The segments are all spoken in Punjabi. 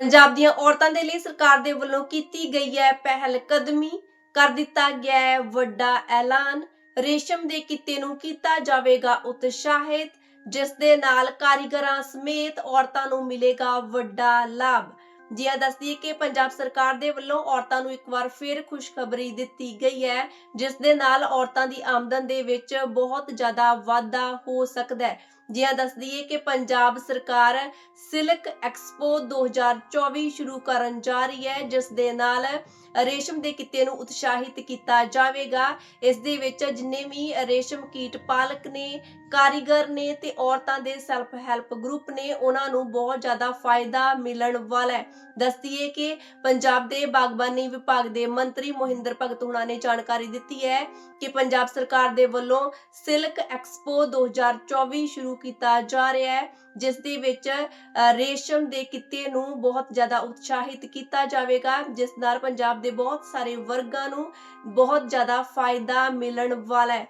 ਪੰਜਾਬ ਦੀਆਂ ਔਰਤਾਂ ਦੇ ਲਈ ਸਰਕਾਰ ਦੇ ਵੱਲੋਂ ਕੀਤੀ ਗਈ ਹੈ ਪਹਿਲ ਕਦਮੀ। ਕਰ ਦਿੱਤਾ ਗਿਆ ਹੈ ਵੱਡਾ ਐਲਾਨ। ਰੇਸ਼ਮ ਦੇ ਕਿੱਤੇ ਨੂੰ ਕੀਤਾ ਜਾਵੇਗਾ ਉਤਸ਼ਾਹਿਤ, ਜਿਸ ਦੇ ਨਾਲ ਕਾਰੀਗਰਾਂ ਸਮੇਤ ਔਰਤਾਂ ਨੂੰ ਮਿਲੇਗਾ ਵੱਡਾ ਲਾਭ। ਜੀ ਦੱਸਦੀ ਕਿ ਪੰਜਾਬ ਸਰਕਾਰ ਦੇ ਵੱਲੋਂ ਔਰਤਾਂ ਨੂੰ ਇੱਕ ਵਾਰ ਫੇਰ ਖੁਸ਼ਖਬਰੀ ਦਿੱਤੀ ਗਈ ਹੈ, ਜਿਸ ਦੇ ਨਾਲ ਔਰਤਾਂ ਦੀ ਆਮਦਨ ਦੇ ਵਿੱਚ ਬਹੁਤ ਜ਼ਿਆਦਾ ਵਾਧਾ ਹੋ ਸਕਦਾ ਹੈ। ਜੀ ਆ ਦੱਸਦੀਏ ਕਿ ਪੰਜਾਬ ਸਰਕਾਰ ਸਿਲਕ ਐਕਸਪੋ 2024 ਸ਼ੁਰੂ ਕਰਨ ਜਾ ਰਹੀ ਹੈ, ਜਿਸ ਦੇ ਨਾਲ ਰੇਸ਼ਮ ਦੇ ਕਿੱਤੇ ਨੂੰ ਉਤਸ਼ਾਹਿਤ ਕੀਤਾ ਜਾਵੇਗਾ। ਇਸ ਦੇ ਵਿੱਚ ਜਿੰਨੇ ਵੀ ਰੇਸ਼ਮ ਕੀਟ ਪਾਲਕ ਨੇ, ਕਾਰੀਗਰ ਨੇ ਤੇ ਔਰਤਾਂ ਦੇ ਸੈਲਫ ਹੈਲਪ ਗਰੁੱਪ ਨੇ, ਉਹਨਾਂ ਨੂੰ ਬਹੁਤ ਜ਼ਿਆਦਾ ਫਾਇਦਾ ਮਿਲਣ ਵਾਲਾ ਹੈ। ਦੱਸਦੀਏ ਕਿ ਪੰਜਾਬ ਦੇ ਬਾਗਬਾਨੀ ਵਿਭਾਗ ਦੇ ਮੰਤਰੀ ਮੋਹਿੰਦਰ ਭਗਤ ਹੁਣਾਂ ਨੇ ਜਾਣਕਾਰੀ ਦਿੱਤੀ ਹੈ ਕਿ ਪੰਜਾਬ ਸਰਕਾਰ ਦੇ ਵੱਲੋਂ ਸਿਲਕ ਐਕਸਪੋ 2024 ਸ਼ੁਰੂ ਕੀਤਾ ਜਾ ਰਿਹਾ ਹੈ, ਜਿਸ ਦੇ ਵਿੱਚ ਰੇਸ਼ਮ ਦੇ ਕਿੱਤੇ ਨੂੰ ਬਹੁਤ ਜ਼ਿਆਦਾ ਉਤਸ਼ਾਹਿਤ ਕੀਤਾ ਜਾਵੇਗਾ, ਜਿਸ ਨਾਲ ਪੰਜਾਬ ਦੇ ਬਹੁਤ ਸਾਰੇ ਵਰਗਾਂ ਨੂੰ ਬਹੁਤ ਜ਼ਿਆਦਾ ਫਾਇਦਾ ਮਿਲਣ ਵਾਲਾ ਹੈ।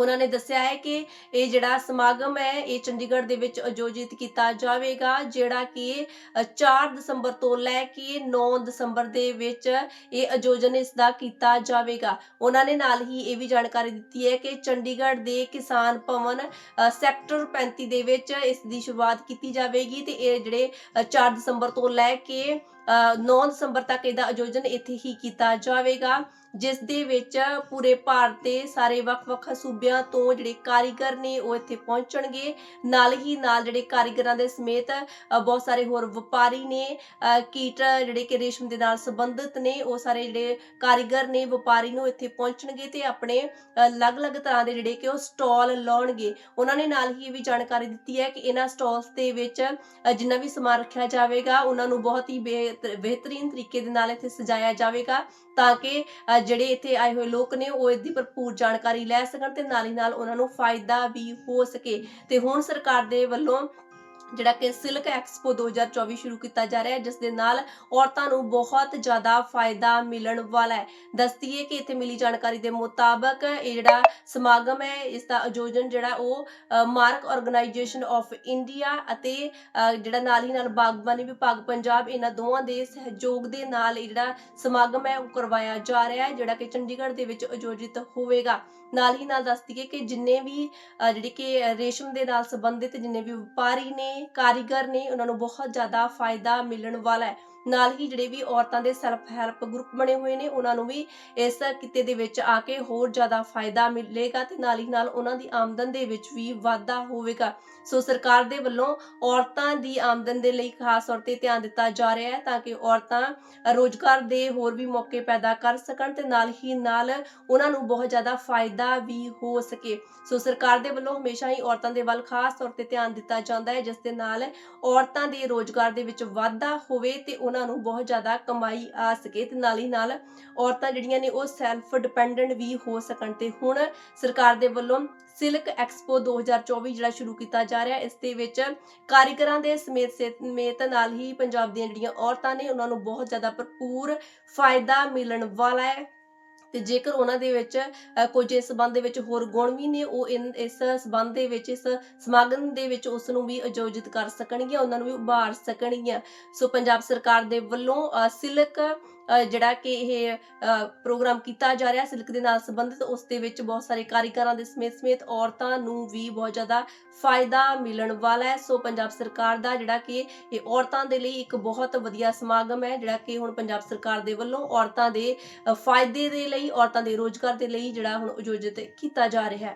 ਉਹਨਾਂ ਨੇ ਦੱਸਿਆ ਹੈ ਕਿ ਇਹ ਜਿਹੜਾ ਸਮਾਗਮ ਹੈ ਇਹ ਚੰਡੀਗੜ੍ਹ ਦੇ ਵਿੱਚ ਆਯੋਜਿਤ ਕੀਤਾ ਜਾਵੇਗਾ ਜਿਹੜਾ ਕਿ 4 ਦਸੰਬਰ ਤੋਂ ਲੈ ਕੇ 9 ਦਸੰਬਰ ਦੇ ਵਿੱਚ ਇਹ ਆਯੋਜਨ ਇਸ ਦਾ ਕੀਤਾ ਜਾਵੇਗਾ। ਉਹਨਾਂ ਨੇ ਨਾਲ ਹੀ ਇਹ ਵੀ ਜਾਣਕਾਰੀ ਦਿੱਤੀ ਹੈ ਕਿ ਚੰਡੀਗੜ੍ਹ ਦੇ ਕਿਸਾਨ ਭਵਨ ਸੈਕਟਰ 35 ਦੇ ਵਿੱਚ ਇਸ ਦੀ ਸ਼ੁਰੂਆਤ ਕੀਤੀ ਜਾਵੇਗੀ ਤੇ ਇਹ ਜਿਹੜੇ ਅ, 4 ਦਸੰਬਰ ਤੋਂ ਲੈ ਕੇ 9 ਦਸੰਬਰ ਤੱਕ ਇਹਦਾ ਆਯੋਜਨ ਇੱਥੇ ਹੀ ਕੀਤਾ ਜਾਵੇਗਾ ਜਿਸ ਦੇ ਵਿੱਚ ਪੂਰੇ ਭਾਰਤ ਦੇ ਸਾਰੇ ਵੱਖ-ਵੱਖ ਸੂਬਿਆਂ ਤੋਂ ਜਿਹੜੇ ਕਾਰੀਗਰ ਨੇ ਉਹ ਇੱਥੇ ਪਹੁੰਚਣਗੇ। ਨਾਲ ਹੀ ਨਾਲ ਜਿਹੜੇ ਕਾਰੀਗਰਾਂ ਦੇ ਸਮੇਤ ਬਹੁਤ ਸਾਰੇ ਹੋਰ ਵਪਾਰੀ ਨੇ ਅ, ਕੀਟ ਜਿਹੜੇ ਕਿ ਰੇਸ਼ਮ ਦੇ ਨਾਲ ਸੰਬੰਧਿਤ ਨੇ ਉਹ ਸਾਰੇ ਜਿਹੜੇ ਕਾਰੀਗਰ ਨੇ ਵਪਾਰੀ ਨੂੰ ਇੱਥੇ ਪਹੁੰਚਣਗੇ ਤੇ ਆਪਣੇ ਅਲੱਗ-ਅਲੱਗ ਤਰ੍ਹਾਂ ਦੇ ਜਿਹੜੇ ਕਿ ਉਹ ਸਟਾਲ ਲਾਉਣਗੇ। ਉਹਨਾਂ ਨੇ ਨਾਲ ਹੀ ਇਹ ਵੀ ਜਾਣਕਾਰੀ ਦਿੱਤੀ ਹੈ ਕਿ ਇਹਨਾਂ ਸਟਾਲਸ ਦੇ ਵਿੱਚ ਜਿੰਨਾ ਵੀ ਸਮਾਨ ਰੱਖਿਆ ਜਾਵੇਗਾ ਉਹਨਾਂ ਨੂੰ ਬਹੁਤ ਹੀ ਬਿਹਤ- ਬਿਹਤਰੀਨ ਤਰੀਕੇ ਦੇ ਨਾਲ ਇੱਥੇ ਸਜਾਇਆ ਜਾਵੇਗਾ ਤਾਂ ਕਿ ਜਿਹੜੇ ਇੱਥੇ ਆਏ ਹੋਏ ਲੋਕ ਨੇ ਉਹ ਇਸ ਦੀ ਭਰਪੂਰ ਜਾਣਕਾਰੀ ਲੈ ਸਕਣ ਤੇ ਨਾਲ ਹੀ ਨਾਲ ਉਹਨਾਂ ਨੂੰ ਫਾਇਦਾ ਵੀ ਹੋ ਸਕੇ। ਤੇ ਹੁਣ ਸਰਕਾਰ ਦੇ ਵੱਲੋਂ ਜਿਹੜਾ ਕਿ ਸਿਲਕ ਐਕਸਪੋ 2024 ਸ਼ੁਰੂ ਕੀਤਾ ਜਾ ਰਿਹਾ ਹੈ ਜਿਸ ਦੇ ਨਾਲ ਔਰਤਾਂ ਨੂੰ ਬਹੁਤ ਜ਼ਿਆਦਾ ਫਾਇਦਾ ਮਿਲਣ ਵਾਲਾ ਹੈ। ਦੱਸਦੀਏ ਕਿ ਇੱਥੇ ਮਿਲੀ ਜਾਣਕਾਰੀ ਦੇ ਮੁਤਾਬਕ ਇਹ ਜਿਹੜਾ ਸਮਾਗਮ ਹੈ ਇਸ ਦਾ ਆਯੋਜਨ ਜਿਹੜਾ ਉਹ ਮਾਰਕ ਆਰਗੇਨਾਈਜੇਸ਼ਨ ਆਫ ਇੰਡੀਆ ਅਤੇ ਜਿਹੜਾ ਨਾਲ ਹੀ ਨਾਲ ਬਾਗਬਾਨੀ ਵਿਭਾਗ ਪੰਜਾਬ ਇਹਨਾਂ ਦੋਵਾਂ ਦੇ ਸਹਿਯੋਗ ਦੇ ਨਾਲ ਇਹ ਜਿਹੜਾ ਸਮਾਗਮ ਹੈ ਉਹ ਕਰਵਾਇਆ ਜਾ ਰਿਹਾ ਹੈ ਜਿਹੜਾ ਕਿ ਚੰਡੀਗੜ੍ਹ ਦੇ ਵਿੱਚ ਆਯੋਜਿਤ ਹੋਵੇਗਾ। ਨਾਲ ਹੀ ਨਾਲ ਦੱਸ ਕਿ ਜਿੰਨੇ ਵੀ ਅ, ਜਿਹੜੇ ਕਿ ਰੇਸ਼ਮ ਦੇ ਨਾਲ ਸੰਬੰਧਿਤ ਜਿੰਨੇ ਵੀ ਵਪਾਰੀ ਨੇ ਕਾਰੀਗਰ ਨੇ ਉਹਨਾਂ ਨੂੰ ਬਹੁਤ ਜ਼ਿਆਦਾ ਫਾਇਦਾ ਮਿਲਣ ਵਾਲਾ ਹੈ। ਨਾਲ ਹੀ ਜਿਹੜੇ ਵੀ ਔਰਤਾਂ ਦੇ ਸੈਲਫ ਹੈਲਪ ਗਰੁੱਪ ਬਣੇ ਹੋਏ ਨੇ, ਉਹਨਾਂ ਨੂੰ ਵੀ ਇਸ ਕਿੱਤੇ ਦੇ ਵਿੱਚ ਆ ਕੇ ਹੋਰ ਜ਼ਿਆਦਾ ਫਾਇਦਾ ਮਿਲੇਗਾ ਤੇ ਨਾਲ ਹੀ ਨਾਲ ਉਹਨਾਂ ਦੀ ਆਮਦਨ ਦੇ ਵਿੱਚ ਵੀ ਵਾਧਾ ਹੋਵੇਗਾ। ਸੋ ਸਰਕਾਰ ਦੇ ਵੱਲੋਂ ਔਰਤਾਂ ਦੀ ਆਮਦਨ ਦੇ ਲਈ ਖਾਸ ਤੌਰ ਤੇ ਧਿਆਨ ਦਿੱਤਾ ਜਾ ਰਿਹਾ ਹੈ ਤਾਂ ਕਿ ਔਰਤਾਂ ਰੋਜ਼ਗਾਰ ਦੇ ਹੋਰ ਵੀ ਮੌਕੇ ਪੈਦਾ ਕਰ ਸਕਣ ਤੇ ਨਾਲ ਹੀ ਨਾਲ ਉਹਨਾਂ ਨੂੰ ਬਹੁਤ ਜ਼ਿਆਦਾ ਫਾਇਦਾ ਵੀ ਹੋ ਸਕੇ। ਸੋ ਸਰਕਾਰ ਦੇ ਵੱਲੋਂ ਹਮੇਸ਼ਾ ਹੀ ਔਰਤਾਂ ਦੇ ਵੱਲ ਖਾਸ ਤੌਰ ਤੇ ਧਿਆਨ ਦਿੱਤਾ ਜਾਂਦਾ ਹੈ, ਜਿਸ ਦੇ ਨਾਲ ਔਰਤਾਂ ਦੇ ਰੋਜ਼ਗਾਰ ਦੇ ਵਿੱਚ ਵਾਧਾ ਹੋਵੇ ਤੇ ਉਹਨਾਂ ਨੂੰ ਬਹੁਤ ਜ਼ਿਆਦਾ ਕਮਾਈ ਆ ਸਕੇ ਤੇ ਨਾਲ ਹੀ ਨਾਲ ਔਰਤਾਂ ਜਿਹੜੀਆਂ ਨੇ ਉਹ ਸੈਲਫ ਡਿਪੈਂਡੈਂਟ ਵੀ ਹੋ ਸਕਣ ਤੇ ਹੁਣ ਸਰਕਾਰ ਦੇ ਵੱਲੋਂ ਸਿਲਕ ਐਕਸਪੋ 2024 ਜਿਹੜਾ ਸ਼ੁਰੂ ਕੀਤਾ ਜਾ ਰਿਹਾ, ਇਸ ਦੇ ਵਿੱਚ ਕਾਰੀਗਰਾਂ ਦੇ ਸਮੇਤ ਸਮੇਤ ਨਾਲ ਹੀ ਪੰਜਾਬ ਦੀਆਂ ਜਿਹੜੀਆਂ ਔਰਤਾਂ ਨੇ ਉਹਨਾਂ ਨੂੰ ਬਹੁਤ ਜ਼ਿਆਦਾ ਭਰਪੂਰ ਫਾਇਦਾ ਮਿਲਣ ਵਾਲਾ ਹੈ। ਤੇ ਜੇਕਰ ਉਹਨਾਂ ਦੇ ਵਿੱਚ ਕੁਝ ਇਸ ਸੰਬੰਧ ਦੇ ਵਿੱਚ ਹੋਰ ਗੁਣ ਵੀ ਨੇ, ਉਹ ਇਸ ਸੰਬੰਧ ਦੇ ਵਿੱਚ, ਇਸ ਸਮਾਗਮ ਦੇ ਵਿੱਚ ਉਸ ਨੂੰ ਵੀ ਆਯੋਜਿਤ ਕਰ ਸਕਣਗੀਆਂ, ਉਹਨਾਂ ਨੂੰ ਵੀ ਉਭਾਰ ਸਕਣਗੀਆਂ। ਸੋ ਪੰਜਾਬ ਸਰਕਾਰ ਦੇ ਵੱਲੋਂ ਸਿਲਕ ਜਿਹੜਾ ਕਿ ਇਹ ਪ੍ਰੋਗਰਾਮ ਕੀਤਾ ਜਾ ਰਿਹਾ, ਸਿਲਕ ਦੇ ਨਾਲ ਸੰਬੰਧਿਤ, ਉਸ ਦੇ ਵਿੱਚ ਬਹੁਤ ਸਾਰੇ ਕਾਰੀਗਰਾਂ ਦੇ ਸਮੇਤ ਸਮੇਤ ਔਰਤਾਂ ਨੂੰ ਵੀ ਬਹੁਤ ਜ਼ਿਆਦਾ ਫਾਇਦਾ ਮਿਲਣ ਵਾਲਾ ਹੈ। ਸੋ ਪੰਜਾਬ ਸਰਕਾਰ ਦਾ ਜਿਹੜਾ ਕਿ ਇਹ ਔਰਤਾਂ ਦੇ ਲਈ ਇੱਕ ਬਹੁਤ ਵਧੀਆ ਸਮਾਗਮ ਹੈ, ਜਿਹੜਾ ਕਿ ਹੁਣ ਪੰਜਾਬ ਸਰਕਾਰ ਦੇ ਵੱਲੋਂ ਔਰਤਾਂ ਦੇ ਫਾਇਦੇ ਦੇ ਲਈ ਲਈ ਔਰਤਾਂ ਦੇ ਰੋਜ਼ਗਾਰ ਦੇ ਲਈ ਜਿਹੜਾ ਹੁਣ ਆਯੋਜਿਤ ਕੀਤਾ ਜਾ ਰਿਹਾ ਹੈ।